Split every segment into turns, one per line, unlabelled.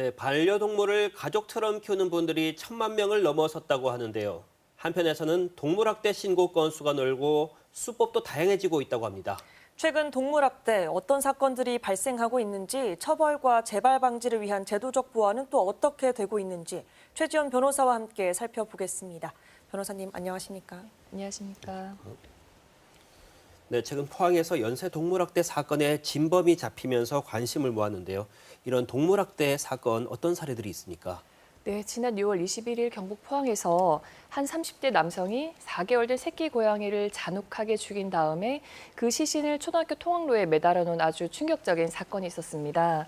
네, 반려동물을 가족처럼 키우는 분들이 천만 명을 넘어섰다고 하는데요. 한편에서는 동물학대 신고 건수가 늘고 수법도 다양해지고 있다고 합니다.
최근 동물학대 어떤 사건들이 발생하고 있는지 처벌과 재발 방지를 위한 제도적 보완은 또 어떻게 되고 있는지 최지연 변호사와 함께 살펴보겠습니다. 변호사님 안녕하십니까?
안녕하십니까.
네, 최근 포항에서 연쇄 동물학대 사건에 진범이 잡히면서 관심을 모았는데요. 이런 동물학대 사건 어떤 사례들이 있습니까?
네, 지난 6월 21일 경북 포항에서 한 30대 남성이 4개월 된 새끼 고양이를 잔혹하게 죽인 다음에 그 시신을 초등학교 통학로에 매달아 놓은 아주 충격적인 사건이 있었습니다.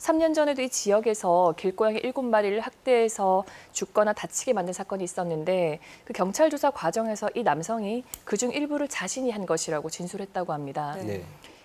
3년 전에도 이 지역에서 길고양이 7마리를 학대해서 죽거나 다치게 만든 사건이 있었는데 그 경찰 조사 과정에서 이 남성이 그중 일부를 자신이 한 것이라고 진술했다고 합니다.
네.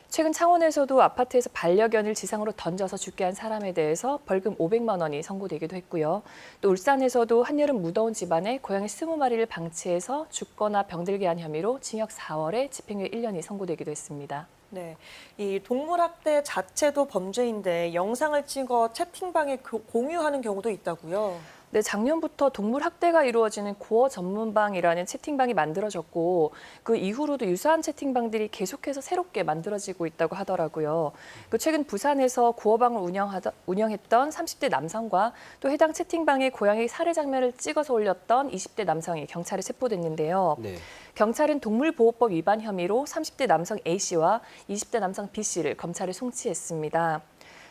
최근 창원에서도 아파트에서 반려견을 지상으로 던져서 죽게 한 사람에 대해서 벌금 500만 원이 선고되기도 했고요. 또 울산에서도 한여름 무더운 집안에 고양이 20마리를 방치해서 죽거나 병들게 한 혐의로 징역 4월에 집행유예 1년이 선고되기도 했습니다.
네, 이 동물학대 자체도 범죄인데 영상을 찍어 채팅방에 그- 공유하는 경우도 있다고요.
네, 작년부터 동물 학대가 이루어지는 고어 전문방이라는 채팅방이 만들어졌고 그 이후로도 유사한 채팅방들이 계속해서 새롭게 만들어지고 있다고 하더라고요. 그 최근 부산에서 고어방을 운영하다, 운영했던 30대 남성과 또 해당 채팅방에 고양이 살해 장면을 찍어서 올렸던 20대 남성이 경찰에 체포됐는데요.
네.
경찰은 동물보호법 위반 혐의로 30대 남성 A 씨와 20대 남성 B 씨를 검찰에 송치했습니다.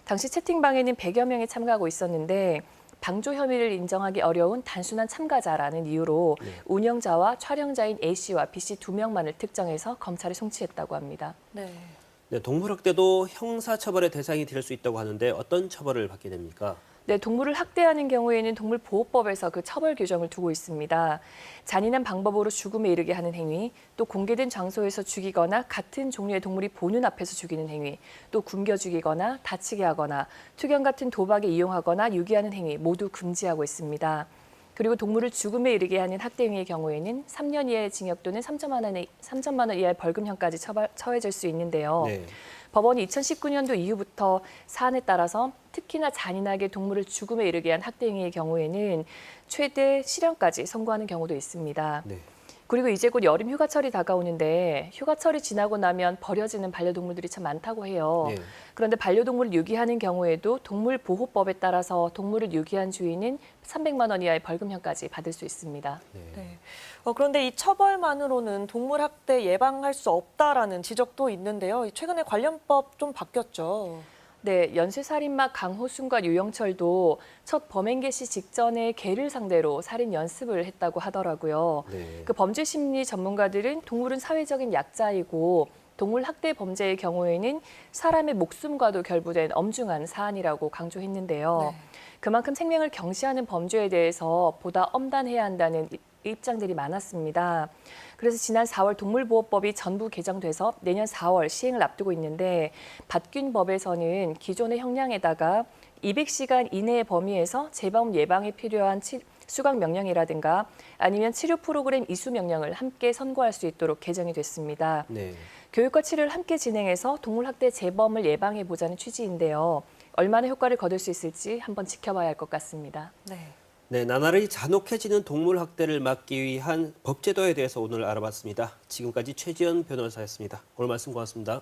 당시 채팅방에는 100여 명이 참가하고 있었는데 방조 혐의를 인정하기 어려운 단순한 참가자라는 이유로
네.
운영자와 촬영자인 A 씨와 B 씨 두 명만을 특정해서 검찰에 송치했다고 합니다.
네.
네, 동물학대도 형사처벌의 대상이 될 수 있다고 하는데 어떤 처벌을 받게 됩니까?
네, 동물을 학대하는 경우에는 동물보호법에서 그 처벌 규정을 두고 있습니다. 잔인한 방법으로 죽음에 이르게 하는 행위, 또 공개된 장소에서 죽이거나 같은 종류의 동물이 보는 앞에서 죽이는 행위, 또 굶겨 죽이거나 다치게 하거나 투견 같은 도박에 이용하거나 유기하는 행위 모두 금지하고 있습니다. 그리고 동물을 죽음에 이르게 하는 학대 행위의 경우에는 3년 이하의 징역 또는 3천만 원의 3천만 원 이하의 벌금형까지 처벌, 처해질 수 있는데요.
네.
법원이 2019년도 이후부터 사안에 따라서 특히나 잔인하게 동물을 죽음에 이르게 한 학대 행위의 경우에는 최대 실형까지 선고하는 경우도 있습니다.
네.
그리고 이제 곧 여름 휴가철이 다가오는데 휴가철이 지나고 나면 버려지는 반려동물들이 참 많다고 해요.
네.
그런데 반려동물을 유기하는 경우에도 동물보호법에 따라서 동물을 유기한 주인은 300만 원 이하의 벌금형까지 받을 수 있습니다.
네.
네. 어, 그런데 이 처벌만으로는 동물 학대 예방할 수 없다라는 지적도 있는데요. 최근에 관련법 좀 바뀌었죠.
네, 연쇄살인마 강호순과 유영철도 첫 범행 개시 직전에 개를 상대로 살인 연습을 했다고 하더라고요.
네.
그 범죄 심리 전문가들은 동물은 사회적인 약자이고 동물 학대 범죄의 경우에는 사람의 목숨과도 결부된 엄중한 사안이라고 강조했는데요.
네.
그만큼 생명을 경시하는 범죄에 대해서 보다 엄단해야 한다는 이- 입장들이 많았습니다. 그래서 지난 4월 동물보호법이 전부 개정돼서 내년 4월 시행을 앞두고 있는데 바뀐 법에서는 기존의 형량에다가 200시간 이내의 범위에서 재범 예방에 필요한 치- 수강 명령이라든가 아니면 치료 프로그램 이수 명령을 함께 선고할 수 있도록 개정이 됐습니다.
네.
교육과 치료를 함께 진행해서 동물 학대 재범을 예방해 보자는 취지인데요. 얼마나 효과를 거둘 수 있을지 한번 지켜봐야 할 것 같습니다.
네.
네, 나날이 잔혹해지는 동물 학대를 막기 위한 법제도에 대해서 오늘 알아봤습니다. 지금까지 최지연 변호사였습니다. 오늘 말씀 고맙습니다.